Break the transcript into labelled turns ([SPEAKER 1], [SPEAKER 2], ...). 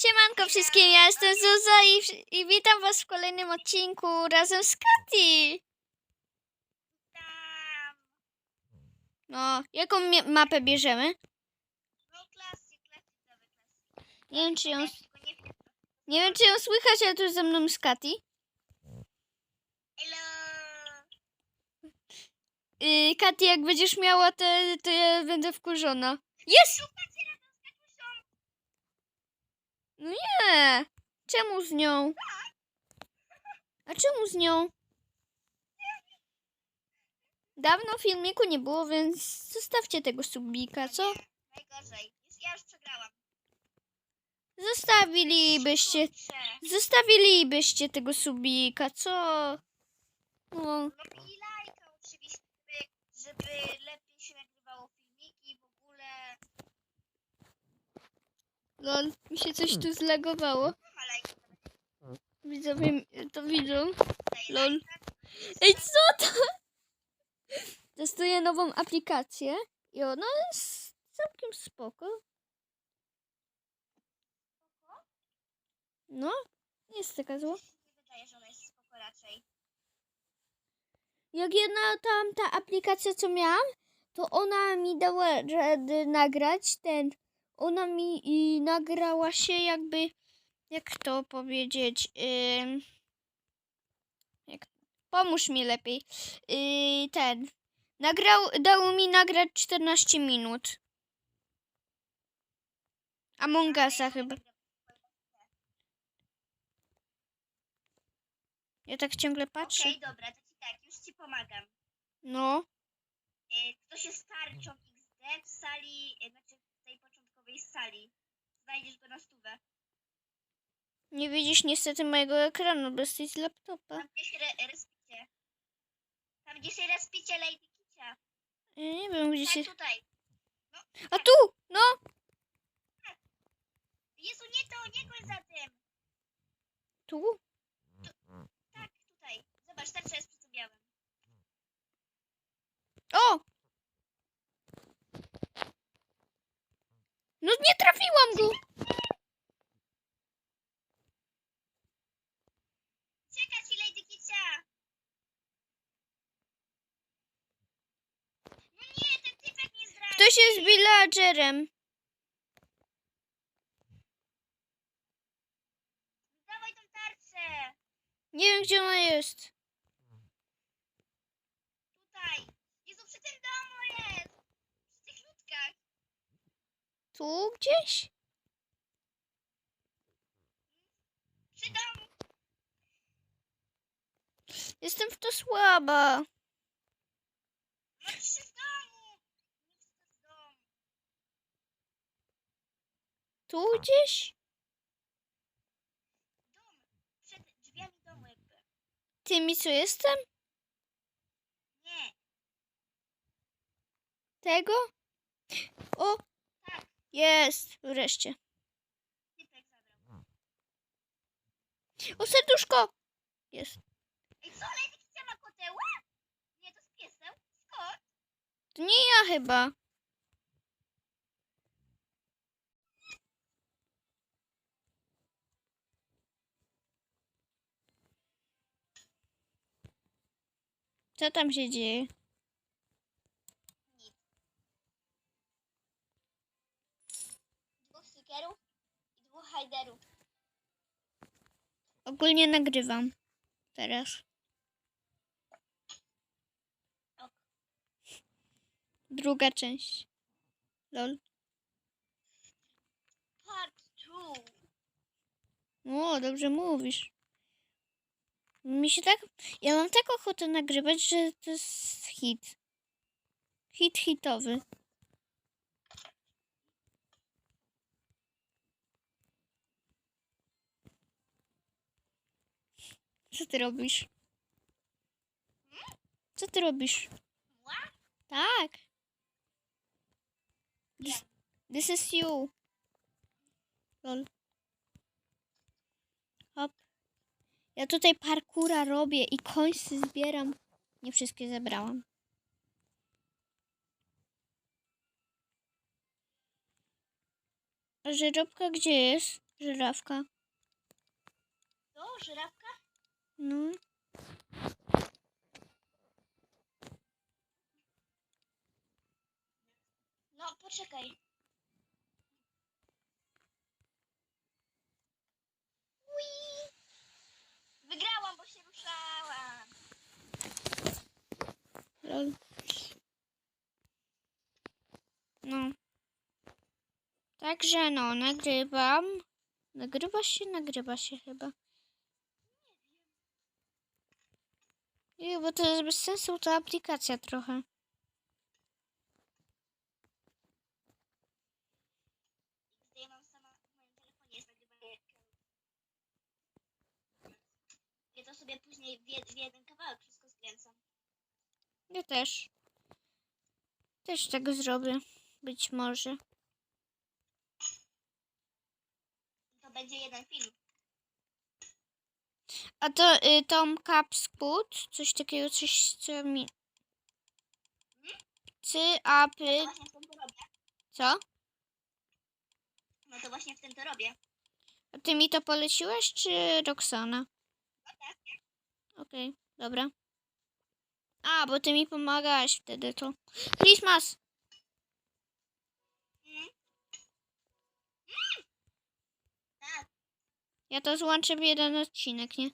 [SPEAKER 1] Siemanko wszystkim, ja jestem Zuza i, i witam was w kolejnym odcinku razem z Kati. No, jaką mapę bierzemy?
[SPEAKER 2] No klasyk, klasykowy klasyk.
[SPEAKER 1] Nie wiem, czy ją,
[SPEAKER 2] Tylko nie wiem.
[SPEAKER 1] nie wiem, czy ją słychać, ale tu ze mną jest Kati.
[SPEAKER 2] Hello.
[SPEAKER 1] Yy, Kati, jak będziesz miała te, to ja będę wkurzona. Jest! Nie! Czemu z nią? A czemu z nią? Dawno filmiku nie było, więc zostawcie tego subika, co?
[SPEAKER 2] Najgorzej. Ja już przegrałam.
[SPEAKER 1] Zostawilibyście, zostawilibyście tego subika, co? No,
[SPEAKER 2] No i lajka oczywiście, żeby, żeby lepiej się nagrywało filmiki w ogóle.
[SPEAKER 1] Lol, mi się coś tu zlegowało.
[SPEAKER 2] No ma lajka.
[SPEAKER 1] Widzowie to widzą. Lol. Ej, co to? Testuję nową aplikację i ona jest całkiem spoko. No, nie jest taka zła.
[SPEAKER 2] Mi się nie wydaje, że ona jest spoko raczej.
[SPEAKER 1] Jak jedna tam ta aplikacja, co miałam, to ona mi dała radę nagrać ten. Ona mi i nagrała się jakby, jak to powiedzieć, ym, jak, pomóż mi lepiej. Yy, ten. Nagrał, dało mi nagrać 14 minut. Among Usa chyba. Ja tak ciągle patrzę.
[SPEAKER 2] Okej, dobra, to ci tak, już ci pomagam.
[SPEAKER 1] No.
[SPEAKER 2] Y, Ktoś jest tarczą XD w sali, y, znaczy w tej początkowej sali. Znajdziesz go na stówę.
[SPEAKER 1] Nie widzisz niestety mojego ekranu, bo jesteś z laptopa.
[SPEAKER 2] Tam gdzie się re- respicie. Tam gdzie się respicie Lady Kicia.
[SPEAKER 1] Ja nie wiem, gdzie się...
[SPEAKER 2] Tak, tutaj.
[SPEAKER 1] A tu! No!
[SPEAKER 2] Jezu, nie to, nie goń za tym.
[SPEAKER 1] Tu?
[SPEAKER 2] Tak, tutaj. Zobacz, tarcza jest przy tym białym.
[SPEAKER 1] O! No nie trafiłam go!
[SPEAKER 2] Czeka ci Lady Kicia. No nie, ten typek nie zdradzi.
[SPEAKER 1] Ktoś jest villagerem.
[SPEAKER 2] Dawaj tą tarczę.
[SPEAKER 1] Nie wiem, gdzie ona jest.
[SPEAKER 2] Tutaj. Jezu, przy tym domu jest. Przy tych ludkach.
[SPEAKER 1] Tu gdzieś?
[SPEAKER 2] Przy domu.
[SPEAKER 1] Jestem w to słaba.
[SPEAKER 2] No przy domu.
[SPEAKER 1] Tu gdzieś?
[SPEAKER 2] Dom. Przed drzwiami domu jakby.
[SPEAKER 1] Tymi, co jestem?
[SPEAKER 2] Nie.
[SPEAKER 1] Tego? O! Jest! Wreszcie.
[SPEAKER 2] Zabrał.
[SPEAKER 1] O, serduszko! Jest.
[SPEAKER 2] Ej, co? Lady Kicia ma koteła? Nie, to z piesem. Skąd?
[SPEAKER 1] To nie ja chyba. Co tam się dzieje?
[SPEAKER 2] Dwóch stickerów i dwóch hajderów.
[SPEAKER 1] Ogólnie nagrywam. Teraz.
[SPEAKER 2] Ok.
[SPEAKER 1] Druga część. Lol.
[SPEAKER 2] Part two.
[SPEAKER 1] O, dobrze mówisz. Mi się tak. Ja mam tak ochotę nagrywać, że to jest hit. Hit hitowy. Co ty robisz? Co ty robisz? Tak. This, this is you. Lol. Hop. Ja tutaj parkura robię i końce zbieram. Nie wszystkie zebrałam. A żyrobka gdzie jest? Żyrawka.
[SPEAKER 2] To żyrafka?
[SPEAKER 1] No.
[SPEAKER 2] No, poczekaj. Ui! Wygrałam, bo się ruszałam.
[SPEAKER 1] Lol. No. Także no, nagrywam. Nagrywa się, nagrywa się chyba. Nie, bo to jest bez sensu ta aplikacja trochę.
[SPEAKER 2] Ja to sobie później w, jed, w jeden kawałek wszystko skręcam.
[SPEAKER 1] Ja też. Też tak zrobię. Być może.
[SPEAKER 2] To będzie jeden film.
[SPEAKER 1] A to y, Tom Capscut, coś takiego, coś co mi... Cy,
[SPEAKER 2] No
[SPEAKER 1] apy,
[SPEAKER 2] właśnie w tym to robię.
[SPEAKER 1] co?
[SPEAKER 2] No to właśnie w tym to robię.
[SPEAKER 1] A ty mi to poleciłeś, czy Roxana?
[SPEAKER 2] No tak.
[SPEAKER 1] Okej, dobra. A, bo ty mi pomagałaś wtedy, to... Christmas!
[SPEAKER 2] Mm. Tak.
[SPEAKER 1] Ja to złączę w jeden odcinek, nie?